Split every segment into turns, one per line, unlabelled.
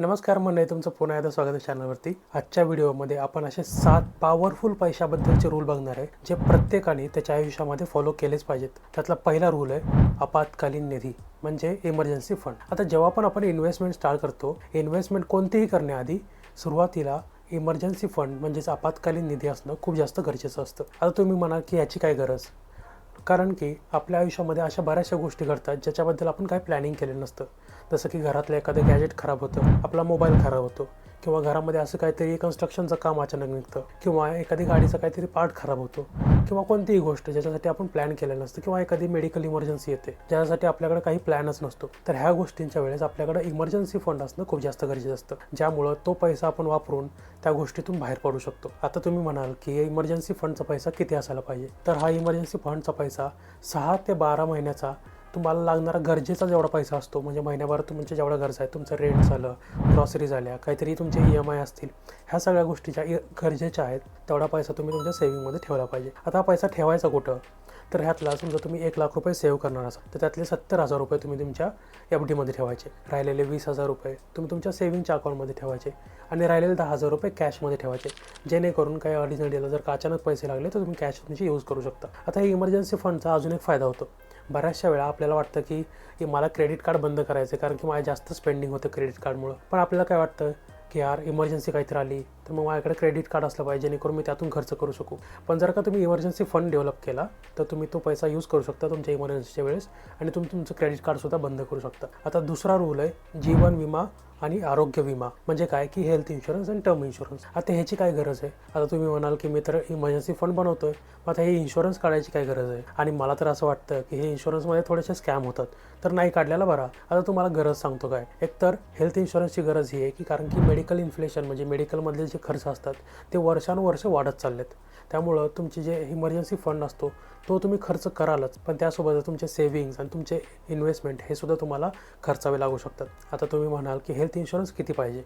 नमस्कार मंडळी. तुमचं पुन्हा एकदा स्वागत आहे चॅनलवरती. आजच्या व्हिडिओमध्ये आपण असे सात पॉवरफुल पैशाबद्दलचे रूल बघणार आहे जे प्रत्येकाने त्याच्या आयुष्यामध्ये फॉलो केलेच पाहिजेत. त्यातला पहिला रूल आहे आपत्कालीन निधी म्हणजे इमर्जन्सी फंड आता जेव्हा पण आपण इन्व्हेस्टमेंट स्टार्ट करतो इन्व्हेस्टमेंट कोणतीही करण्याआधी सुरुवातीला इमर्जन्सी फंड म्हणजेच आपत्कालीन निधी असणं खूप जास्त गरजेचं असतं. आता तुम्ही म्हणाल की याची काय गरज? कारण की आपल्या आयुष्यामध्ये अशा बऱ्याचशा गोष्टी घडतात ज्याच्याबद्दल आपण काही प्लॅनिंग केलेलं नसतं. जसं की घरातलं एखादं गॅजेट खराब होतं आपला मोबाईल खराब होतो. किंवा घरामध्ये असं काहीतरी कन्स्ट्रक्शनचं काम अचानक निघतं किंवा एखादी गाडीचा काहीतरी पार्ट खराब होतो किंवा कोणतीही गोष्ट ज्याच्यासाठी आपण प्लॅन केलेलं नसतं किंवा एखादी मेडिकल इमर्जन्सी येते ज्यासाठी आपल्याकडे काही प्लॅनच नसतो तर ह्या गोष्टींच्या वेळेस आपल्याकडे इमर्जन्सी फंड असणं खूप जास्त गरजेचं असतं. ज्यामुळं तो पैसा आपण वापरून त्या गोष्टीतून बाहेर पडू शकतो. आता तुम्ही म्हणाल की इमर्जन्सी फंडचा पैसा किती असायला पाहिजे? तर हा इमर्जन्सी फंडचा पैसा सहा ते बारा महिन्याचा तुम्हाला लागणारा गरजेचा जेवढा पैसा असतो म्हणजे महिन्याभर तुमच्या जेवढ्या गरजा आहेत तुमचं रेंट झालं ग्रॉसरी झाल्या काहीतरी तुमचे ई एम आय असतील ह्या सगळ्या गोष्टी ज्या गरजेच्या आहेत तेवढा पैसा तुम्ही तुमच्या सेव्हिंगमध्ये ठेवला पाहिजे. आता हा पैसा ठेवायचा कुठं? तर ह्यातला समजा तुम्ही एक लाख रुपये सेव्ह करणार असाल तर त्यातले सत्तर हजार रुपये तुम्ही तुमच्या एफ डीमध्ये ठेवायचे. राहिलेले वीस हजार रुपये तुम्ही तुमच्या सेव्हिंगच्या अकाउंटमध्ये ठेवायचे आणि राहिलेले दहा हजार रुपये कॅशमध्ये ठेवायचे. जेणेकरून काही अडीचणीला जर का अचानक पैसे लागले तर तुम्ही कॅश तुमची यूज करू शकता. आता हे इमर्जन्सी फंडचा अजून एक फायदा होतो. बऱ्याचशा वेळा आपल्याला वाटतं की की मला क्रेडिट कार्ड बंद करायचं आहे कारण की माझ्या जास्त स्पेंडिंग होतं क्रेडिट कार्डमुळं पण आपल्याला काय वाटतं? की यार इमर्जन्सी काहीतरी आली तर मग माझ्याकडे क्रेडिट कार्ड असलं पाहिजे जेणेकरून मी त्यातून खर्च करू शकू. पण जर का तुम्ही इमर्जन्सी फंड डेव्हलप केला तर तुम्ही तो पैसा यूज करू शकता तुमच्या इमर्जन्सीच्या वेळेस आणि तुम्ही तुमचं क्रेडिट कार्डसुद्धा बंद करू शकता. आता दुसरा रूल आहे जीवन विमा आणि आरोग्य विमा. म्हणजे काय? की हेल्थ इन्शुरन्स आणि टर्म इन्शुरन्स आता ह्याची काय गरज आहे? आता तुम्ही म्हणाल की मी तर इमर्जन्सी फंड बनवतोय मग आता हे इन्शुरन्स काढायची काय गरज आहे? आणि मला तर असं वाटतं की हे इन्शुरन्समध्ये थोडेसे स्कॅम होतात. तर नाही काढलेला बरा. आता तुम्हाला गरज सांगतो काय? एक तर हेल्थ इन्शुरन्सची गरज ही आहे की कारण की मेडिकल मेडिकल इन्फ्लेशन म्हणजे मेडिकलमधले जे खर्च असतात ते वर्षानुवर्ष वाढत चाललेत. त्यामुळं तुमचे जे इमर्जन्सी फंड असतो तो तुम्ही खर्च करालच पण त्यासोबत तुमचे सेव्हिंग्ज आणि तुमचे इन्व्हेस्टमेंट हे सुद्धा तुम्हाला खर्चावे लागू शकतात. आता तुम्ही म्हणाल की हेल्थ इन्शुरन्स किती पाहिजे?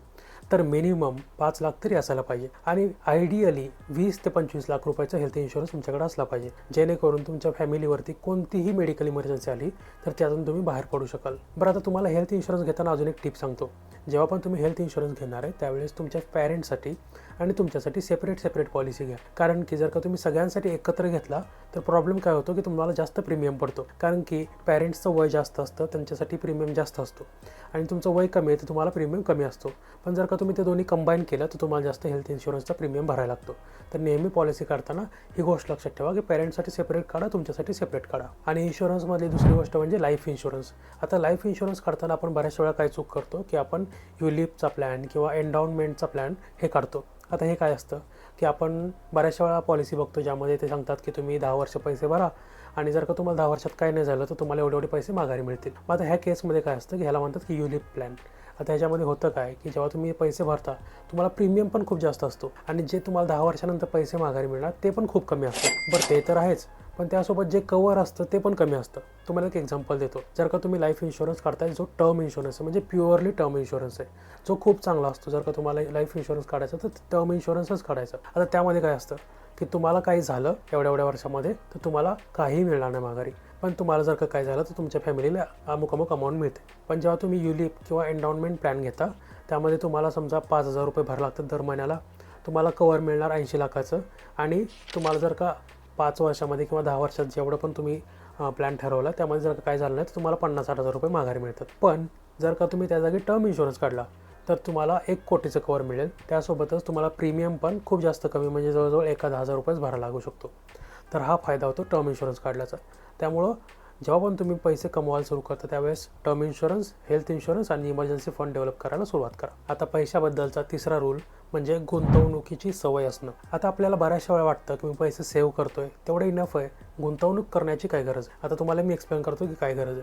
तर मिनिमम पाच लाख तरी असायला पाहिजे. आणि आयडियली वीस ते पंचवीस लाख रुपयाचा हेल्थ इन्शुरन्स तुमच्याकडे असला पाहिजे. जेणेकरून तुमच्या फॅमिलीवरती कोणतीही मेडिकल इमर्जन्सी आली तर त्यातून तुम्ही बाहेर पडू शकाल. बरं आता तुम्हाला हेल्थ इन्शुरन्स घेताना अजून एक टिप सांगतो. जेव्हा पण तुम्ही हेल्थ इन्शुरन्स घेणार आहे त्यावेळेस तुमच्या पॅरेंट्ससाठी आणि तुमच्यासाठी सेपरेट सेपरेट पॉलिसी घ्या. कारण की जर का तुम्ही सगळ्यांसाठी एकत्र घेतला तर प्रॉब्लेम काय होतो की तुम्हाला जास्त प्रीमियम पडतो. कारण की पॅरेंट्सचं वय जास्त असतं त्यांच्यासाठी प्रीमियम जास्त असतो. आणि तुमचं वय कमी आहे तर तुम्हाला प्रीमियम कमी असतो. पण जर का तुम्ही ते दोन्ही कंबाईन केलं तर तुम्हाला जास्त हेल्थ इन्शुरन्सचा प्रीमियम भरायला लागतो. तर नेहमी पॉलिसी काढताना ही गोष्ट लक्षात ठेवा की पॅरेंट्ससाठी सेपरेट काढा तुमच्यासाठी सेपरेट काढा. आणि इन्शुरन्समधली दुसरी गोष्ट म्हणजे लाईफ इन्शुरन्स आता लाईफ इन्शुरन्स काढताना आपण बऱ्याच वेळा काय चूक करतो की आपण युलिपचा प्लॅन किंवा एन्डाउनमेंटचा प्लॅन हे काढतो. आता हे काय असतं? की आपण बऱ्याचशा वेळा पॉलिसी बघतो ज्यामध्ये ते सांगतात की तुम्ही दहा वर्ष पैसे भरा आणि जर का तुम्हाला दहा वर्षात काय नाही झालं तर तुम्हाला एवढे एवढे पैसे माघारी मिळतील. मग आता ह्या केसमध्ये काय असतं की ह्याला म्हणतात की युलिप प्लॅन आता ह्याच्यामध्ये होतं काय की जेव्हा तुम्ही पैसे भरता तुम्हाला प्रीमियम पण खूप जास्त असतो आणि जे तुम्हाला दहा वर्षानंतर पैसे माघारी मिळणार ते पण खूप कमी असतं. बरं ते तर आहेच. पण त्यासोबत जे कवर असतं ते पण कमी असतं. तुम्हाला एक एक्झाम्पल देतो. जर का तुम्ही लाईफ इन्शुरन्स काढताय जो टर्म इन्शुरन्स आहे म्हणजे प्युअरली टर्म इन्शुरन्स आहे जो खूप चांगला असतो. जर का तुम्हाला लाईफ इन्शुरन्स काढायचा तर टर्म इन्शुरन्सच काढायचं. आता त्यामध्ये काय असतं? की तुम्हाला काही झालं एवढ्या एवढ्या वर्षामध्ये तर तुम्हाला काहीही मिळणार नाही माघारी. पण तुम्हाला जर का काय झालं तर तुमच्या फॅमिलीला अमुक अमुक अमाऊंट मिळते. पण जेव्हा तुम्ही युलिप किंवा एन्डाउनमेंट प्लॅन घेता त्यामध्ये तुम्हाला समजा पाच हजार रुपये भरावे लागतात दर महिन्याला. तुम्हाला कवर मिळणार ऐंशी लाखाचं. आणि तुम्हाला जर का पाच वर्षामध्ये किंवा दहा वर्षात जेवढं पण तुम्ही प्लॅन ठरवला. त्यामध्ये जर काय झालं नाही तर तुम्हाला पन्नास साठ हजार रुपये माघारी मिळतात. पण जर का तुम्ही त्या जागी टर्म इन्शुरन्स काढला तर तुम्हाला एक कोटीचं कवर मिळेल. त्यासोबतच तुम्हाला प्रीमियम पण खूप जास्त कमी म्हणजे जवळजवळ एका दहा हजार रुपयेच भरायला लागू शकतो. तर हा फायदा होतो टर्म इन्शुरन्स काढल्याचा. त्यामुळं जेव्हा पण तुम्ही पैसे कमवायला सुरू करता त्यावेळेस टर्म इन्शुरन्स हेल्थ इन्शुरन्स आणि इमर्जन्सी फंड डेव्हलप करायला सुरुवात करा. आता पैशाबद्दलचा तिसरा रूल म्हणजे गुंतवणुकीची सवय असणं. आता आपल्याला बऱ्याचशा वेळा वाटतं की मी पैसे सेव्ह करतोय तेवढं इनफ आहे. गुंतवणूक करण्याची काय गरज आहे? आता तुम्हाला मी एक्सप्लेन करतो की काय गरज आहे.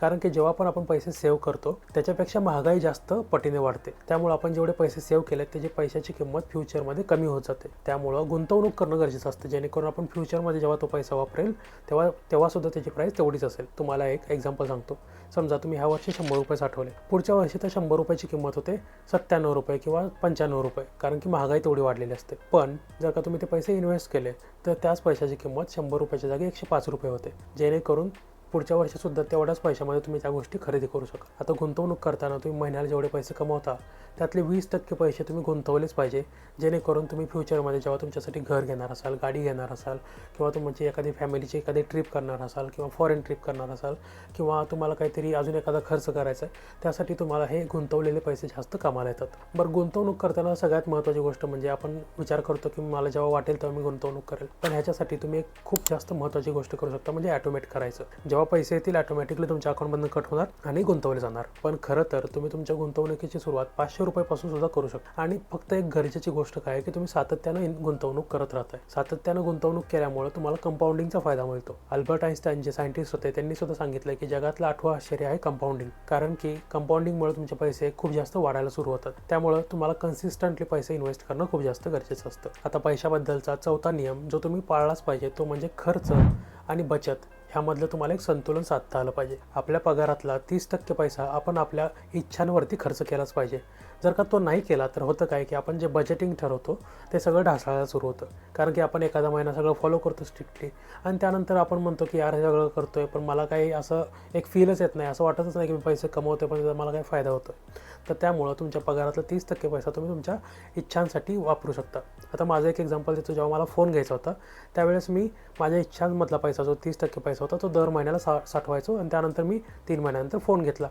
कारण की जेव्हा पण आपण पैसे सेव्ह करतो त्याच्यापेक्षा महागाई जास्त पटीने वाढते. त्यामुळे आपण जेवढे पैसे सेव्ह केले त्याची पैशाची किंमत फ्युचरमध्ये कमी होत जाते. त्यामुळं गुंतवणूक करणं गरजेचं असतं जेणेकरून आपण फ्युचरमध्ये जेव्हा तो पैसा वापरेल तेव्हा तेव्हासुद्धा त्याची प्राईस तेवढीच असेल. तुम्हाला एक एक्झाम्पल सांगतो. समजा तुम्ही ह्या वर्षी शंभर रुपये साठवले. पुढच्या वर्षी तर शंभर रुपयाची किंमत होते सत्त्याण्णव रुपये किंवा पंच्याण्णव रुपये कारण की महागाई तेवढी वाढलेली असते. पण जर का तुम्ही ते पैसे इन्व्हेस्ट केले तर त्याच पैशाची किंमत शंभर रुपयाच्या जागी एकशे पाच रुपये होते. जेणेकरून पुढच्या वर्षीसुद्धा तेवढ्याच पैशामध्ये तुम्ही त्या गोष्टी खरेदी करू शकता आता गुंतवणूक करताना तुम्ही महिन्याला जेवढे पैसे कमवता त्यातले वीस टक्के पैसे तुम्ही गुंतवलेच पाहिजे जेणेकरून तुम्ही फ्युचरमध्ये जेव्हा तुमच्यासाठी घर घेणार असाल गाडी घेणार असाल किंवा तुमची एखादी फॅमिलीची एखादी ट्रिप करणार असाल किंवा फॉरेन ट्रिप करणार असाल किंवा तुम्हाला काहीतरी अजून एखादा खर्च करायचा आहे त्यासाठी तुम्हाला हे गुंतवलेले पैसे जास्त कामाला येतात. बरं गुंतवणूक करताना सगळ्यात महत्त्वाची गोष्ट म्हणजे आपण विचार करतो की मला जेव्हा वाटेल तेव्हा मी गुंतवणूक करेल. पण ह्याच्यासाठी तुम्ही एक खूप जास्त महत्त्वाची गोष्ट करू शकता म्हणजे ॲटोमेट करायचं. जेव्हा पैसे येतील ऑटोमॅटिकली तुमच्या अकाउंटमधून कट होणार आणि गुंतवले जाणार. पण खरं तर तुम्ही तुमच्या गुंतवणुकीची सुरुवात पाचशे रुपयापासून सुद्धा करू शकता. आणि फक्त एक गरजेची गोष्ट काय आहे की तुम्ही सातत्यानं गुंतवणूक करत राहताय. सातत्यानं गुंतवणूक केल्यामुळे तुम्हाला कंपाऊंडिंगचा फायदा मिळतो. अल्बर्ट आईन्स्टाईन जे सायंटिस्ट होते त्यांनी सुद्धा सांगितलं की जगातलं आठवं आश्चर्य आहे कंपाऊंडिंग कारण की कंपाऊंडिंगमुळे तुमचे पैसे खूप जास्त वाढायला सुरू होतात. त्यामुळे तुम्हाला कन्सिस्टंटली पैसे इन्व्हेस्ट करणं खूप जास्त गरजेचं असतं. आता पैशाबद्दलचा चौथा नियम जो तुम्ही पाळलाच पाहिजे तो म्हणजे खर्च आणि बचत. ह्यामधलं तुम्हाला एक संतुलन साधता आलं पाहिजे. आपल्या पगारातला तीस टक्के पैसा आपण आपल्या इच्छांवरती खर्च केलाच पाहिजे. जर का तो नाही केला तर होतं काय की आपण जे बजेटिंग ठरवतो ते सगळं ढासळायला सुरू होतं. कारण की आपण एखादा महिना सगळं फॉलो करतो स्ट्रिक्टली आणि त्यानंतर आपण म्हणतो की यार हे सगळं करतो आहे पण मला काही असं एक फीलच येत नाही. असं वाटतच नाही की मी पैसे कमवतोय पण त्याचा मला काही फायदा होतो तर त्यामुळं तुमच्या पगारातला तीस टक्के पैसा तुम्ही तुमच्या इच्छांसाठी वापरू शकता. आता माझं एक एक्झाम्पल देतो जेव्हा मला फोन घ्यायचा होता त्यावेळेस मी माझ्या इच्छांमधला पैसा जो तीस टक्के पैसा होता तो दर महिन्याला सा साठवायचो. आणि त्यानंतर मी तीन महिन्यानंतर फोन घेतला.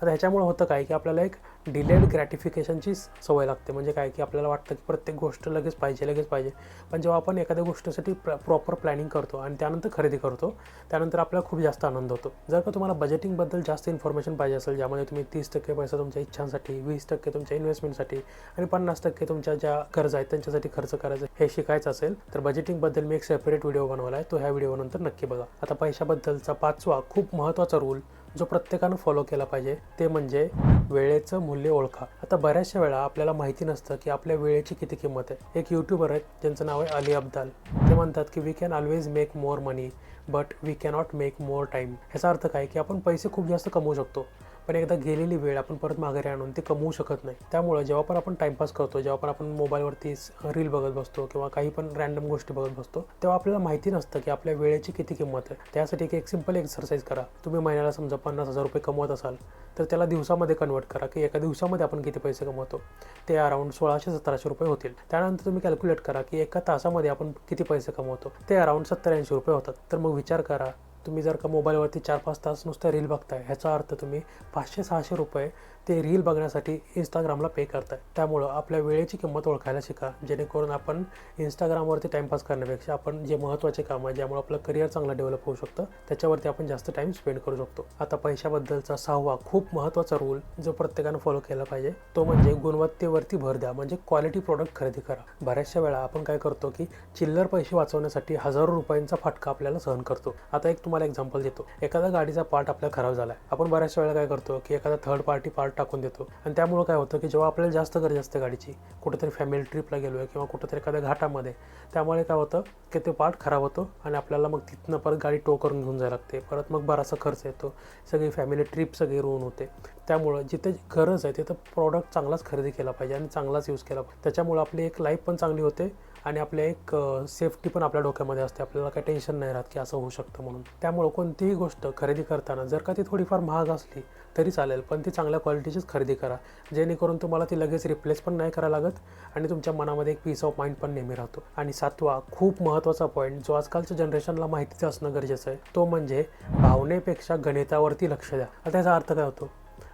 आता ह्याच्यामुळे होतं काय की आपल्याला एक डिलेड ग्रॅटिफिकेशनची सवय लागते. म्हणजे काय की आपल्याला वाटतं की प्रत्येक गोष्ट लगेच पाहिजे लगेच पाहिजे. पण जेव्हा आपण एखाद्या गोष्टीसाठी प्र प्रॉपर प्लॅनिंग करतो आणि त्यानंतर खरेदी करतो त्यानंतर आपल्याला खूप जास्त आनंद होतो. जर का तुम्हाला बजेटिंगबद्दल जास्त इन्फॉर्मेशन पाहिजे असेल ज्यामध्ये तुम्ही तीस टक्के पैसा तुमच्या इच्छांसाठी वीस टक्के तुमच्या इन्व्हेस्टमेंटसाठी आणि पन्नास टक्के तुमच्या ज्या गरजा आहेत त्यांच्यासाठी खर्च करायचं हे शिकायचं असेल तर बजेटिंगबद्दल मी एक सेपरेट व्हिडिओ बनवला आहे तो ह्या व्हिडिओनंतर नक्की बघा. आता पैशाबद्दलचा पाचवा खूप महत्त्वाचा रूल जो प्रत्येकानं फॉलो केला पाहिजे ते म्हणजे वेळेचं मूल्य ओळखा. आता बऱ्याचशा वेळा आपल्याला माहिती नसतं की आपल्या वेळेची किती किंमत आहे. एक यूट्यूबर आहे ज्यांचं नाव आहे अली अब्दाल. ते म्हणतात की we can always make more money but we cannot make more time ह्याचा अर्थ काय? की आपण पैसे खूप जास्त कमवू शकतो. पण एकदा गेलेली वेळ आपण परत माघारी आणून ती कमवू शकत नाही. त्यामुळे जेव्हा पण आपण टाइमपास करतो जेव्हा पण आपण मोबाईलवरती रील बघत बसतो किंवा काही पण रॅन्डम गोष्टी बघत बसतो तेव्हा आपल्याला माहिती नसतं की आपल्या वेळेची किती किंमत आहे. त्यासाठी एक सिंपल एक्सरसाइज करा. तुम्ही महिन्याला समजा पन्नास हजार रुपये कमवत असाल तर त्याला दिवसामध्ये कन्वर्ट करा की एका दिवसामध्ये आपण किती पैसे कमवतो? ते अराऊंड सोळाशे सतराशे रुपये होतील. त्यानंतर तुम्ही कॅल्क्युलेट करा की एका तासामध्ये आपण किती पैसे कमवतो? ते अराऊंड सत्तर ऐंशी रुपये होतात. तर मग विचार करा तुम्ही जर का मोबाईलवरती चार पाच तास नुसतं रील बघताय ह्याचा अर्थ तुम्ही पाचशे सहाशे रुपये ते रील बघण्यासाठी इंस्टाग्रामला पे करताय त्यामुळं आपल्या वेळेची किंमत ओळखायला शिका. जेणेकरून आपण इंस्टाग्रामवरती टाईमपास करण्यापेक्षा आपण जे महत्त्वाचे काम आहे ज्यामुळे आपलं करिअर चांगलं डेव्हलप होऊ शकतं त्याच्यावरती आपण जास्त टाईम स्पेंड करू शकतो. आता पैशाबद्दलचा सहावा खूप महत्त्वाचा रूल जो प्रत्येकानं फॉलो केला पाहिजे तो म्हणजे गुणवत्तेवरती भर द्या. म्हणजे क्वालिटी प्रोडक्ट खरेदी करा. बऱ्याचशा वेळा आपण काय करतो की चिल्लर पैसे वाचवण्यासाठी हजारो रुपयांचा फटका आपल्याला सहन करतो. आता एक तुम्हाला एक्झाम्पल देतो. एखादा गाडीचा पार्ट आपला खराब झाला आहे आपण बऱ्याचशा वेळा काय करतो की एखादा थर्ड पार्टी पार्ट टाकून देतो. आणि त्यामुळं काय होतं की जेव्हा आपल्याला जास्त गरज असते गाडीची कुठेतरी फॅमिली ट्रिपला गेलो आहे किंवा कुठेतरी एखाद्या घाटामध्ये त्यामुळे काय होतं की ते पार्ट खराब होतो आणि आपल्याला मग तिथनं परत गाडी टो करून घेऊन जायला लागते. परत मग बराचसा खर्च येतो. सगळी फॅमिली ट्रिप सगळी रोवून होते. त्यामुळं जिथे गरज आहे तिथं प्रॉडक्ट चांगलाच खरेदी केला पाहिजे आणि चांगलाच यूज केला पाहिजे. त्याच्यामुळं आपली एक लाईफ पण चांगली होते आणि आपल्या एक सेफ्टी पण आपल्या डोक्यामध्ये असते. आपल्याला काही टेन्शन नाही राहत की असं होऊ शकतं म्हणून. त्यामुळं कोणतीही गोष्ट खरेदी करताना जर का ती थोडीफार महाग असली तरी चालेल पण ती चांगल्या क्वालिटीचीच खरेदी करा. जेणेकरून तुम्हाला ती लगेच रिप्लेस पण नाही करायला लागत आणि तुमच्या मनामध्ये एक पीस ऑफ माइंड पण नेहमी राहतो. आणि सातवा खूप महत्त्वाचा पॉईंट जो आजकालच्या जनरेशनला माहितीच असणं गरजेचं आहे तो म्हणजे भावनेपेक्षा गणितावरती लक्ष द्या. आता त्याचा अर्थ काय होतो?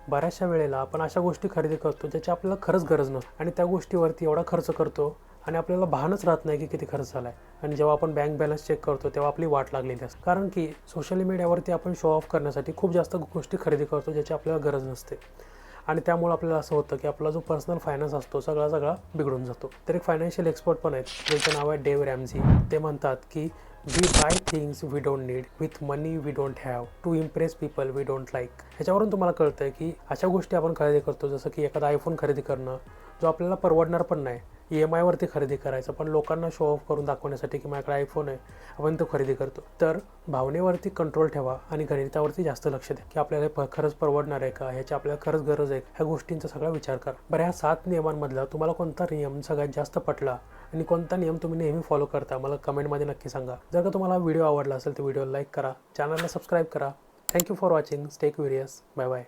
बऱ्याचशा वेळेला आपण अशा गोष्टी खरेदी करतो ज्याची आपल्याला खरंच गरज नसते. आणि त्या गोष्टीवरती एवढा खर्च करतो आणि आपल्याला भानच राहत नाही की किती खर्च झाला आहे आणि जेव्हा आपण बँक बॅलन्स चेक करतो तेव्हा आपली वाट लागलेली असते. कारण की सोशल मीडियावरती आपण शो ऑफ करण्यासाठी खूप जास्त गोष्टी खरेदी करतो ज्याची आपल्याला गरज नसते. आणि त्यामुळे आपल्याला असं होतं की आपला जो पर्सनल फायनान्स असतो सगळा सगळा बिघडून जातो. तर एक फायनान्शियल एक्सपर्ट पण आहेत ज्यांचं नाव आहे डेव रॅमझी ते म्हणतात की we buy things we don't need with money we don't have to impress people we don't like ह्याच्यावरून तुम्हाला कळतं आहे की अशा गोष्टी आपण खरेदी करतो जसं की एखादा आयफोन खरेदी करणं जो आपल्याला परवडणार पण नाही ई एम आयवरती खरेदी करायचं. पण लोकांना शो ऑफ करून दाखवण्यासाठी की माझ्याकडे आयफोन आहे आपण तो खरेदी करतो. तर भावनेवरती कंट्रोल ठेवा आणि गणितावरती जास्त लक्ष द्या की आपल्याला प खरंच परवडणार आहे का? ह्याची आपल्याला खरंच गरज आहे ह्या गोष्टींचा सगळा विचार करा. बरं ह्या सात नियमांमधला तुम्हाला कोणता नियम सगळ्यात जास्त पटला आणि कोणता नियम तुम्ही नेहमी फॉलो करता? मला कमेंटमध्ये नक्की सांगा. जर का तुम्हाला व्हिडिओ आवडला असेल तर व्हिडिओ लाईक करा. चॅनलला सबस्क्राईब करा. Thank you for watching stay curious bye bye